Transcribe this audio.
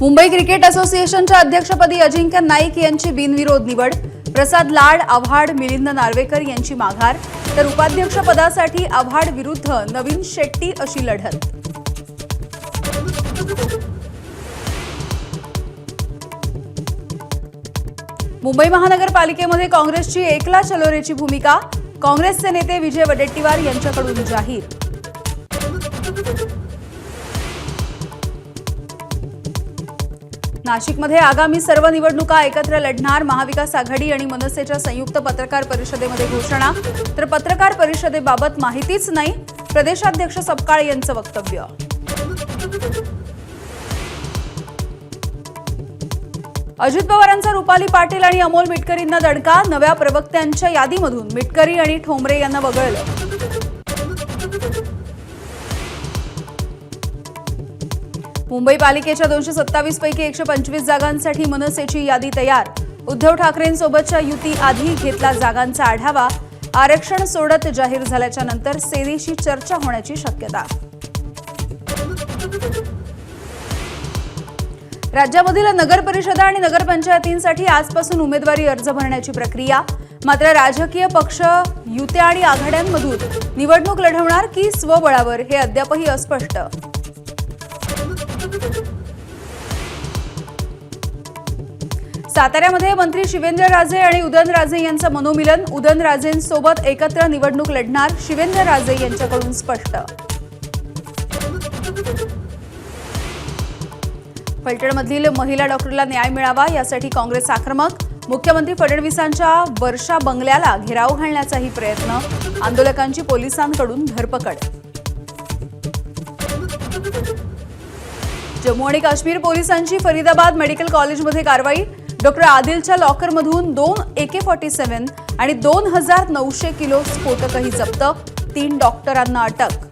Mumbai cricket असोसिएशनच्या अध्यक्षपदी अजिंक्य नाईक यांची बिनविरोध निवड. प्रसाद लाड आव्हाड मिलिंद नार्वेकर यांची माघार. तर उपाध्यक्षपदासाठी आव्हाड विरुद्ध नवीन शेट्टी अशी लढत. मुंबई महानगरपालिकेमध्ये काँग्रेसची एकला चलोरेची भूमिका. काँग्रेसचे नेते विजय वडेट्टीवार यांच्याकडून जाहीर. नाशिकमध्ये आगामी सर्व निवडणुका एकत्र लढणार महाविकास आघाडी आणि मनसेच्या संयुक्त पत्रकार परिषदेमध्ये घोषणा. तर पत्रकार परिषदेबाबत माहितीच नाही. प्रदेशाध्यक्ष सपकाळ यांचं वक्तव्य. अजित पवारांचा रुपाली पाटील आणि अमोल मिटकरींना दणका नव्या प्रवक्त्यांच्या यादीमधून मिटकरी आणि ठोंबरे यांना वगळलं. मुंबई पालिकेच्या दोनशे सत्तावीस पैकी एकशे पंचवीस जागांसाठी मनसेची यादी तयार. उद्धव ठाकरेंसोबतच्या युती आधी घेतला जागांचा आढावा. आरक्षण सोडत जाहीर झाल्याच्यानंतर सेनेशी चर्चा होण्याची शक्यता. राज्यामधील नगर परिषदा आणि नगरपंचायतींसाठी आजपासून उमेदवारी अर्ज भरण्याची प्रक्रिया. मात्र राजकीय पक्ष युत्या आणि आघाड्यांमधून निवडणूक लढवणार की स्वबळावर हे अद्यापही अस्पष्ट? साताऱ्यामध्ये मंत्री शिवेंद्रराजे आणि उदयनराजे यांचं मनोमिलन. उदयनराजेंसोबत एकत्र निवडणूक लढणार शिवेंद्रराजे यांच्याकडून स्पष्ट. फलटणमधील महिला डॉक्टरला न्याय मिळावा यासाठी काँग्रेस आक्रमक. मुख्यमंत्री फडणवीसांच्या वर्षा बंगल्याला घेराव घालण्याचाही प्रयत्न. आंदोलकांची पोलिसांकडून धरपकड. जम्मू आणि काश्मीर पोलिसांची फरीदाबाद मेडिकल कॉलेजमध्ये कारवाई. डॉक्टर आदिलच्या लॉकरमधून दोन एके फॉर्टी सेव्हन आणि दोन हजार नऊशे किलो स्फोटकही जप्त. तीन डॉक्टरांना अटक.